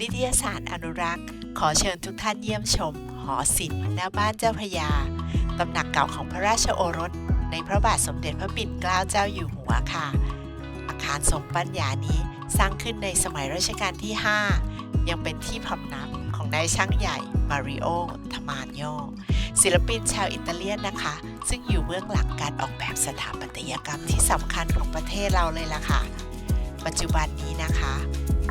นิตยสารอนุรักษ์ ขอเชิญทุกท่านเยี่ยมชม หอศิลป์หน้าบ้านเจ้าพระยาตำหนักเก่าของพระราชโอรส ในพระบาทสมเด็จพระปิ่นเกล้าเจ้าอยู่หัวค่ะ อาคารทรงปัญญานี้สร้างขึ้นในสมัยรัชกาลที่ 5 ยังเป็นที่พำนักของนายช่างใหญ่มาริโอทมานโยศิลปินชาวอิตาเลียนนะคะ ซึ่งอยู่เบื้องหลังการออกแบบสถาปัตยกรรมที่สำคัญของประเทศเราเลยล่ะค่ะ ปัจจุบันนี้นะคะ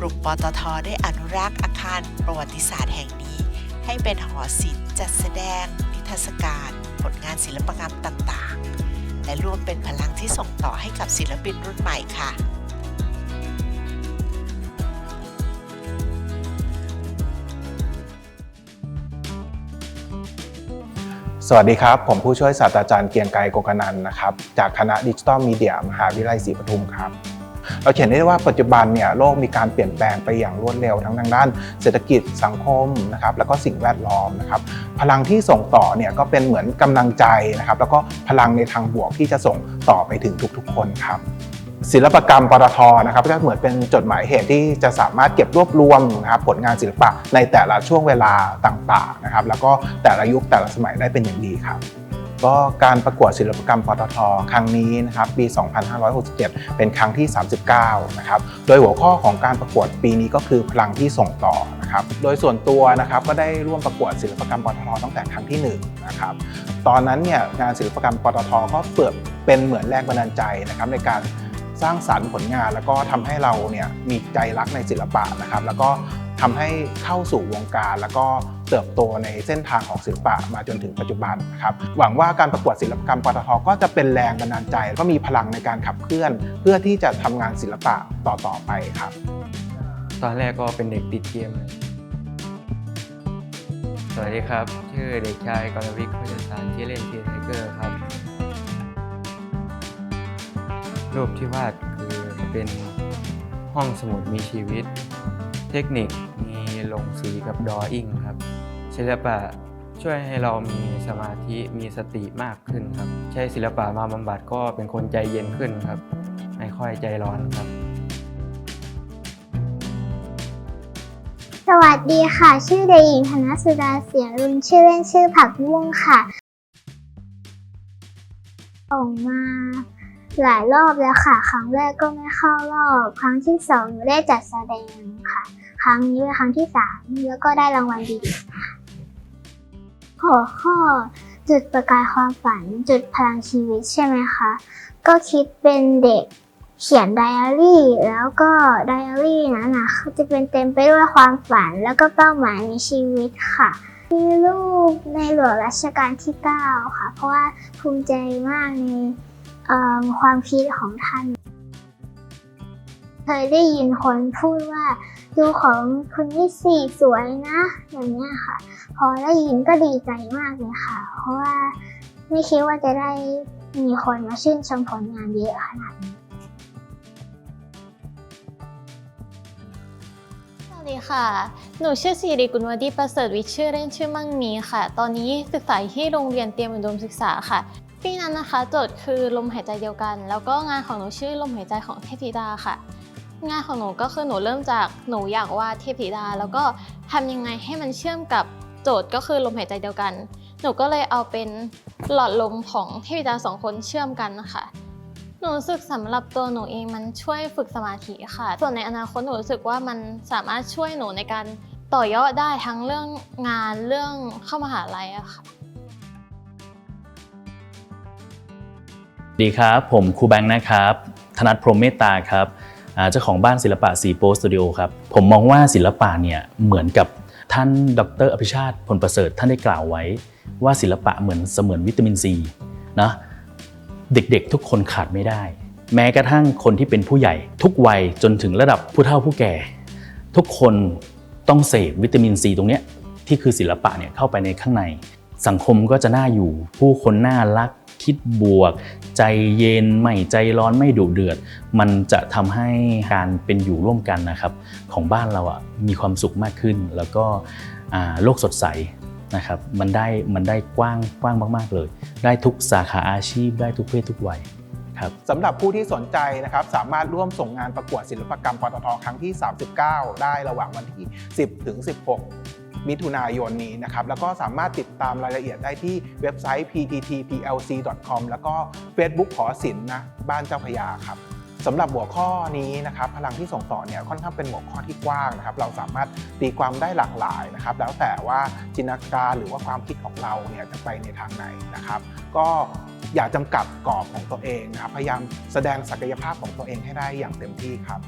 กลุ่มปตทได้อนุรักษ์อาคารประวัติศาสตร์แห่งนี้ ให้เป็นหอศิลป์จัดแสดง นิทรรศการ ผลงานศิลปกรรมต่างๆ และร่วมเป็นพลังที่ส่งต่อให้กับศิลปินรุ่นใหม่ค่ะสวัสดีครับ ผมผู้ช่วยศาสตราจารย์เกียงไกรโกกนันนะครับ จากคณะดิจิทัลมีเดียมหาวิทยาลัยศรีปทุมครับ เราเห็นได้ว่าปัจจุบันเนี่ยโลกมีการเปลี่ยนแปลงไปอย่างรวดเร็วทั้งทางด้าน เศรษฐกิจสังคมนะครับแล้วก็สิ่งแวดล้อมนะครับพลังที่ส่งต่อเนี่ยก็เป็นเหมือนกำลังใจนะครับแล้วก็พลังในทางบวกที่จะส่งต่อไปถึงทุกๆ คนครับศิลปกรรมปตทนะครับก็เหมือนเป็นจดหมายเหตุที่จะสามารถเก็บรวบรวมนะครับผลงานศิลปะในแต่ละช่วงเวลาต่างๆนะครับแล้วก็แต่ละยุคแต่ละสมัยได้เป็นอย่างดีครับ ก็การประกวดศิลปกรรมปตทครั้งนี้นะครับปี 2567 เป็นครั้งที่ 39 นะครับ โดยหัวข้อของการประกวดปีนี้ก็คือพลังที่ส่งต่อนะครับ โดยส่วนตัวนะครับก็ได้ร่วมประกวดศิลปกรรมปตทตั้งแต่ครั้งที่1นะครับ ตอนนั้นเนี่ยงานศิลปกรรมปตทก็เปิดเป็นเหมือนแรงบันดาลใจนะครับในการสร้างสรรค์ผลงานแล้วก็ทำให้เราเนี่ยมีใจรักในศิลปะนะครับ แล้วก็ทำให้เข้าสู่วงการแล้วก็ เติบโตในเส้นทางของศิลปะมาจนถึงปัจจุบันนะครับหวังว่าการประกวดศิลปกรรมปตทก็จะเป็นแรงบันดาลใจ ก็มีพลังในการขับเคลื่อน เพื่อที่จะทำงานศิลปะต่อๆไปครับ ตอนแรกก็เป็นเด็กติดเกมสวัสดีครับ ชื่อเด็กชายกรวิทย์โคจสารที่เล่นทีไทเกอร์ครับ รูปที่วาดคือเป็นห้องสมุดมีชีวิต เทคนิคมีลงสีกับดออิ่งครับ ศิลปะช่วยให้เรามีสมาธิมีสติมากขึ้นครับ ใช้ศิลปะมาบำบัดก็เป็นคนใจเย็นขึ้นครับ ไม่ค่อยใจร้อนครับ สวัสดีค่ะ ชื่อเด็กหญิงธนสุดาเสียรุนชื่อเล่นชื่อผักม่วงค่ะออกมาหลายรอบแล้วค่ะ ครั้งแรกก็ไม่เข้ารอบ ครั้งที่สองหนูได้จัดแสดงค่ะ ครั้งนี้เป็นครั้งที่สามแล้วก็ได้รางวัลดีค่ะ หัวข้อจุดประกายความฝัน จุดพลังชีวิตใช่ไหมคะ ก็คิดเป็นเด็กเขียนไดอารี่ แล้วก็ไดอารี่นั้นนะจะเป็นเต็มไปด้วยความฝันแล้วก็เป้าหมายในชีวิตค่ะมีรูปในหลวงรัชกาลที่ 9 ค่ะ เพราะว่าภูมิใจมากในความคิดของท่าน เคยได้ยินคนพูดว่า ดูของคุณนี่สี่สวยนะ อย่างเนี้ยค่ะ พอได้ยินก็ดีใจมากเลยค่ะ เพราะว่าไม่คิดว่าจะได้มีคนมาชื่นชมผลงานเยอะขนาดนี้สวัสดีค่ะ หนูชื่อสิริกุลวดีประเสริฐวิชื่อเล่นชื่อมั่งมีค่ะ ตอนนี้ศึกษาอยู่ที่โรงเรียนเตรียมอุดมศึกษาค่ะ ปีนั้นนะคะโจทย์คือลมหายใจเดียวกัน แล้วก็งานของหนูชื่อลมหายใจของเทพธิดาค่ะ งานของหนูก็คือหนูเริ่มจากหนูอยากวาดเทพธิดา แล้วก็ทำยังไงให้มันเชื่อมกับโจทย์ก็คือลมหายใจเดียวกัน หนูก็เลยเอาเป็นหลอดลมของเทพธิดาสองคนเชื่อมกันนะคะหนูรู้สึกสำหรับตัวหนูเองมันช่วยฝึกสมาธิค่ะ ส่วนในอนาคตหนูรู้สึกว่ามันสามารถช่วยหนูในการต่อยอดได้ทั้งเรื่องงานเรื่องเข้ามหาลัยอะค่ะ ดีครับ ผมครูแบงค์นะครับ ธนัทพรหมเมตตาครับ เจ้าของบ้านศิลปะสีโปสตูดิโอครับ ผมมองว่าศิลปะเนี่ยเหมือนกับท่านดรอภิชาติพลประเสริฐท่านได้กล่าวไว้ ว่าศิลปะเหมือนเสมือนวิตามินซีนะเด็กๆทุกคนขาดไม่ได้ แม้กระทั่งคนที่เป็นผู้ใหญ่ ทุกวัยจนถึงระดับผู้เฒ่าผู้แก่ ทุกคนต้องเสพวิตามินซีตรงเนี้ยที่คือศิลปะเนี่ยเข้าไปในข้างใน สังคมก็จะน่าอยู่ ผู้คนน่ารัก คิดบวก ใจเย็นไม่ใจร้อนไม่ดุเดือด มันจะทำให้การเป็นอยู่ร่วมกันนะครับ ของบ้านเราอะมีความสุขมากขึ้น แล้วก็โลกสดใสนะครับมันได้มันได้กว้างกว้างมาก ๆ เลย ได้ทุกสาขาอาชีพได้ทุกเพศทุกวัยครับสำหรับผู้ที่สนใจนะครับสามารถร่วมส่งงานประกวดศิลปกรรมปตทครั้งที่ 39 ได้ระหว่างวันที่ 10 ถึง 16 มิถุนายนนี้นะครับ แล้วก็สามารถติดตามรายละเอียดได้ที่เว็บไซต์ pttplc.com แล้วก็ Facebook หอศิลป์นะบ้านเจ้าพยาครับสำหรับหัวข้อนี้นะครับพลังที่ส่งต่อเนี่ยค่อนข้างเป็นหัวข้อที่กว้างนะครับ เราสามารถตีความได้หลากหลายนะครับ แล้วแต่ว่าจินตนาการหรือว่าความคิดของเราเนี่ยจะไปในทางไหนนะครับ ก็อย่าจำกัดกรอบของตัวเองนะครับพยายามแสดงศักยภาพของตัวเองให้ได้อย่างเต็มที่ครับ